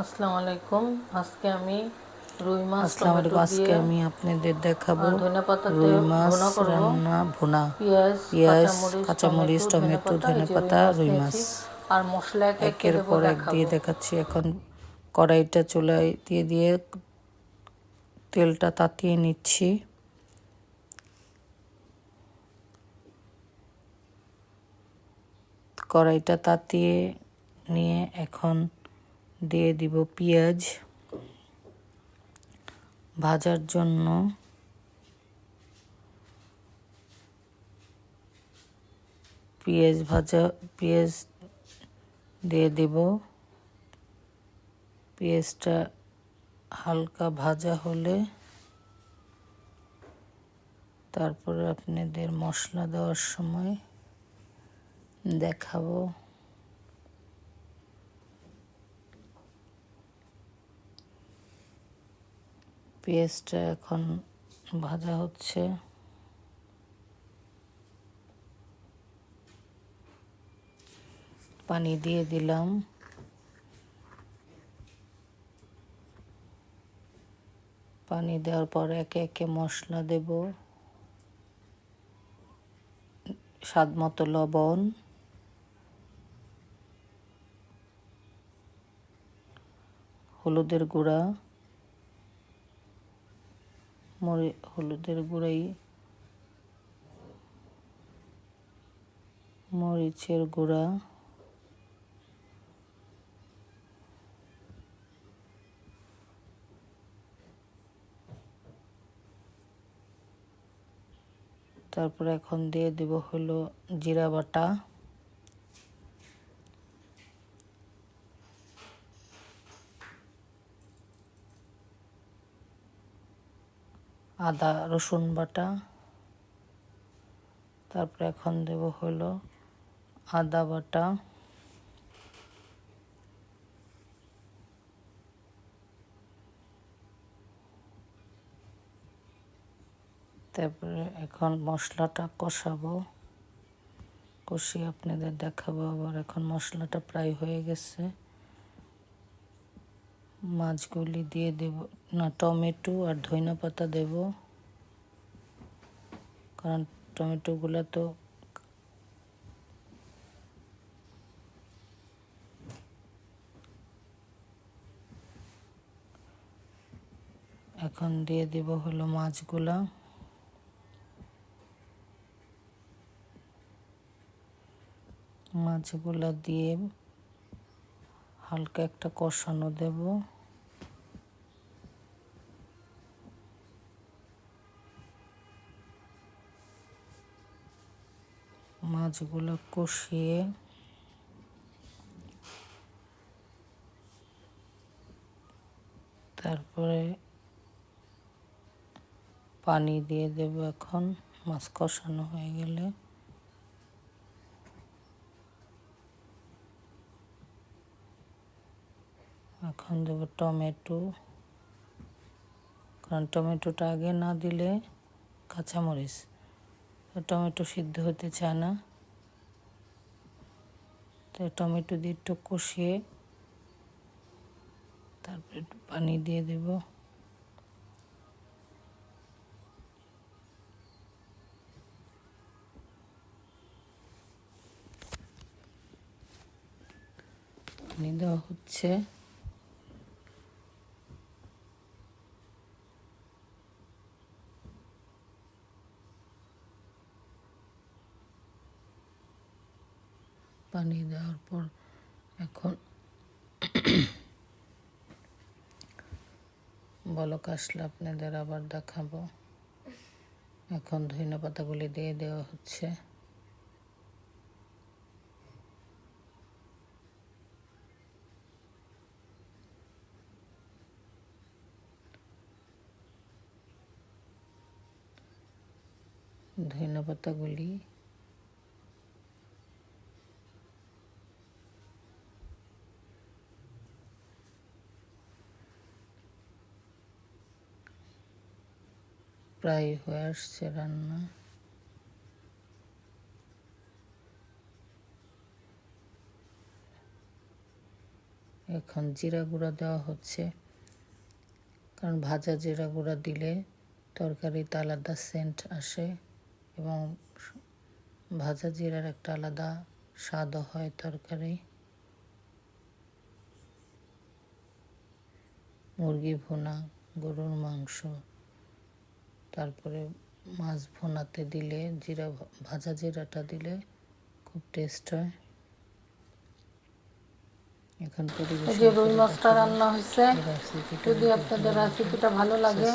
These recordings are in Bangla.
আসসালামু আলাইকুম। আজকে আমি রুই মাছ আসসালামু আলাইকুম। আজকে আমি আপনাদের দেখাবো রুই মাছ রান্না ভুনা। পেঁয়াজ কাঁচামরিচ টমেটো ধনেপাতা রুই মাছ আর মশলা একে একে একের পর এক দিয়ে দেখাচ্ছি। এখন কড়াইটা চুলায় দিয়ে দিয়ে তেলটা তাতিয়ে নিচ্ছি। কড়াইটা তাতিয়ে নিয়ে এখন দিয়ে দিব পেঁয়াজ ভাজার জন্য। পেঁয়াজ ভাজা, পেঁয়াজ দিয়ে দেব। পেঁয়াজটা হালকা ভাজা হলে তারপরে আপনাদের মশলা দেওয়ার সময় দেখাবো। পেঁয়াজটা এখন ভাজা হচ্ছে। পানি দিয়ে দিলাম। পানি দেওয়ার পর একে একে মশলা দেব। স্বাদ মতো লবণ। হলুদের গুঁড়া। মরি হলুদের গুঁড়াই। মরিচের গুঁড়া। তারপরে এখন দিয়ে দেব হলো জিরা বাটা। আদা, রসুন বাটা। তারপরে এখন দেব হলো আদা বাটা। তারপরে এখন মশলাটা কষাবো। কষিয়ে আপনাদের দেখাবো আবার এখন মশলাটা প্রায় হয়ে গেছে। মাছগুলি দিয়ে দেব। না, টমেটো আর ধইনা পাতা দেব। কারণ টমেটোগুলো তো এখন দিয়ে দেব হলো মাছগুলা। মাছগুলা দিয়ে হালকা একটা কষানো দেব। মাছগুলো কষিয়ে তারপরে পানি দিয়ে দেব এখন, মাছ কষানো হয়ে গেলে। এখন দেব টমেটো। কারণ টমেটোটা আগে না দিলে কাঁচামরিচ। টমেটো সিদ্ধ হতে চায় না। তো টমেটো দিয়ে একটু কষিয়ে তারপরে পানি দিয়ে দেব। পানি দেওয়া হচ্ছে। পানি দেওয়ার পর এখন বলক আসলে আপনাদের আবার দেখাবো। এখন ধনে পাতাগুলি দিয়ে দেওয়া হচ্ছে। ধনে পাতাগুলি প্রায় হয়ে আসছে রান্না। এখন জিরা গুঁড়া দেওয়া হচ্ছে। কারণ ভাজা জিরা গুঁড়া দিলে তরকারিতে আলাদা সেন্ট আসে এবং ভাজা জিরার একটা আলাদা স্বাদও হয় তরকারি। মুরগি ভুনা, গরুর মাংস তারপরে মাছ ভোনাতে দিলে জিরা ভাজা জিরাটা দিলে খুব টেস্ট হয়। এখন যে রুই মাছটা রান্না হয়েছে যদি আপনাদের রেসিপিটা ভালো লাগে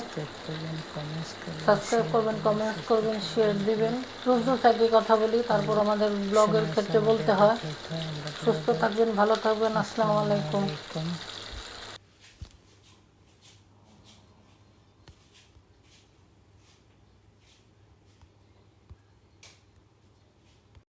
সাবস্ক্রাইব করবেন কমেন্টস করবেন শেয়ার দিবেন। রোজ রোজ একই কথা বলি তারপর আমাদের ব্লগের ক্ষেত্রে বলতে হয়। হয় সুস্থ থাকবেন ভালো থাকবেন আসসালামু আলাইকুম।